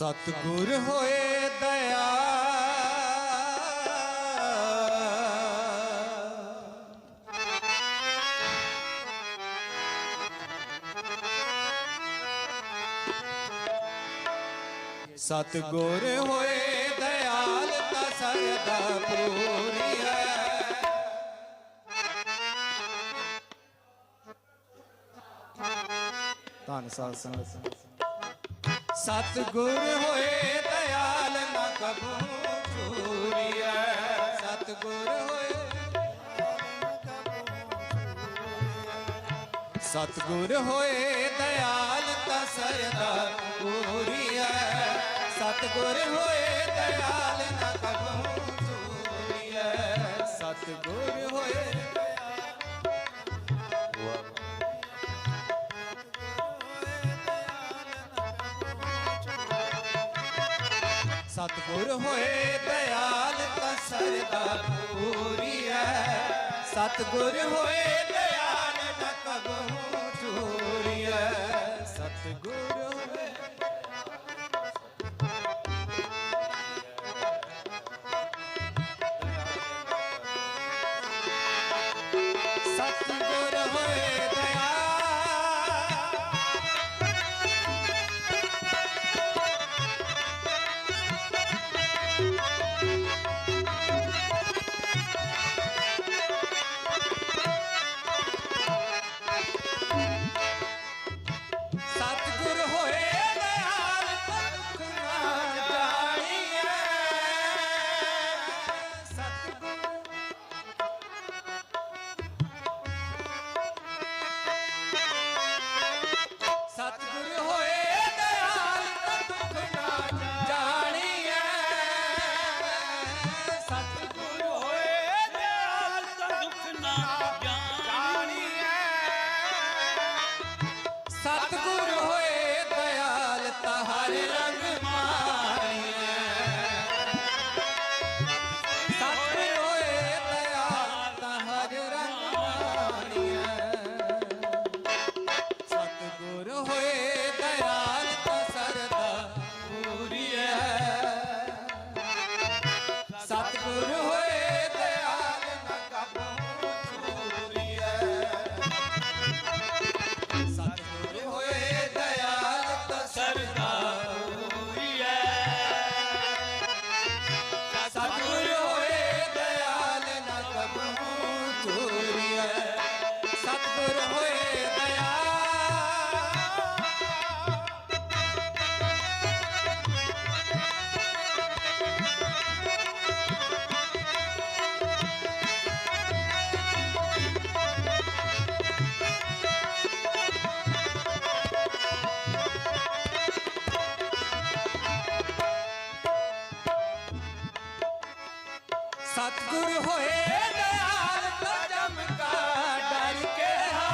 ਸਤਿਗੁਰ ਹੋਏ ਦਇਆ। ਸਤਿਗੁਰ ਹੋਏ ਦਇਆਲ ਤਾ ਸਰਦਾ ਪੂਰੀਐ। ਧੰਨ ਸਾਧ ਸੰਗਤ। ਸਤਿਗੁਰ ਹੋਏ ਦਇਆਲ ਨਾ ਕਬੂ ਚੂਰੀਐ ਸਤਿਗੁਰ ਹੋਏ ਸਤਿਗੁਰ ਹੋਏ ਦਇਆਲ ਤਾ ਸਰਦਾ ਪੂਰੀਐ। ਸਤਿਗੁਰ ਹੋਏ ਦਇਆਲ ਨਾ ਕਬੂ ਚੂਰੀਐ ਸਤਿਗੁਰ ਹੋਏ ਸਤਿਗੁਰ ਹੋਏ ਦਇਆਲ ਤਾ ਸਰਦਾ ਪੂਰੀਐ ਸਤਿਗੁਰ ਹੋਏ ਦਇਆਲ ਨ ਕਬਹੂ ਹੋਏ ਸਤਿਗੁਰ ਹੋਏ ਦਇਆਲ ਤਾ ਜਮ ਕਾ ਡਰ ਕੇ ਹਾ।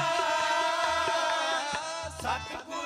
ਸਤਿਗੁਰ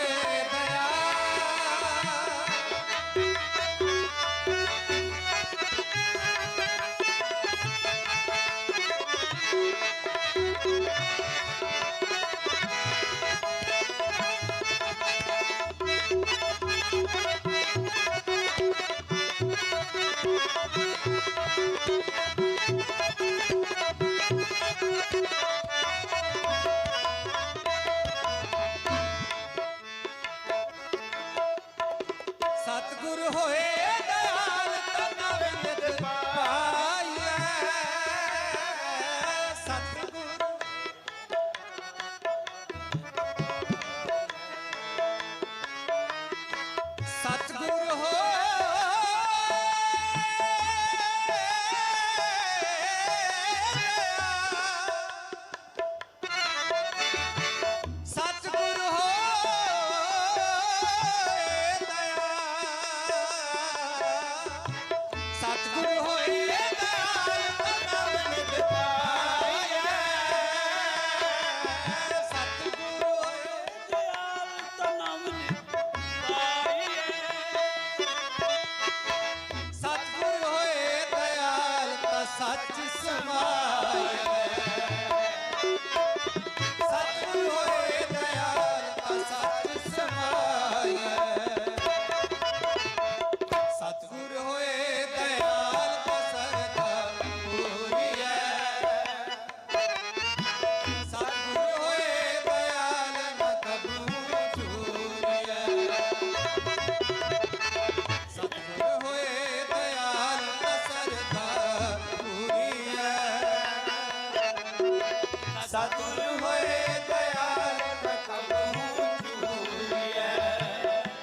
ਸਤਿਗੁਰ ਹੋਏ ਦਇਆਲ ਪ੍ਰਕਟ ਹੂੰ ਚੂਰੀਐ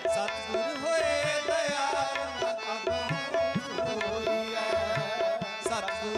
ਸਤਿਗੁਰ ਹੋਏ ਦਇਆਲ ਪ੍ਰਕਟ ਹੂੰ ਚੂਰੀਐ ਸਤਿਗੁਰ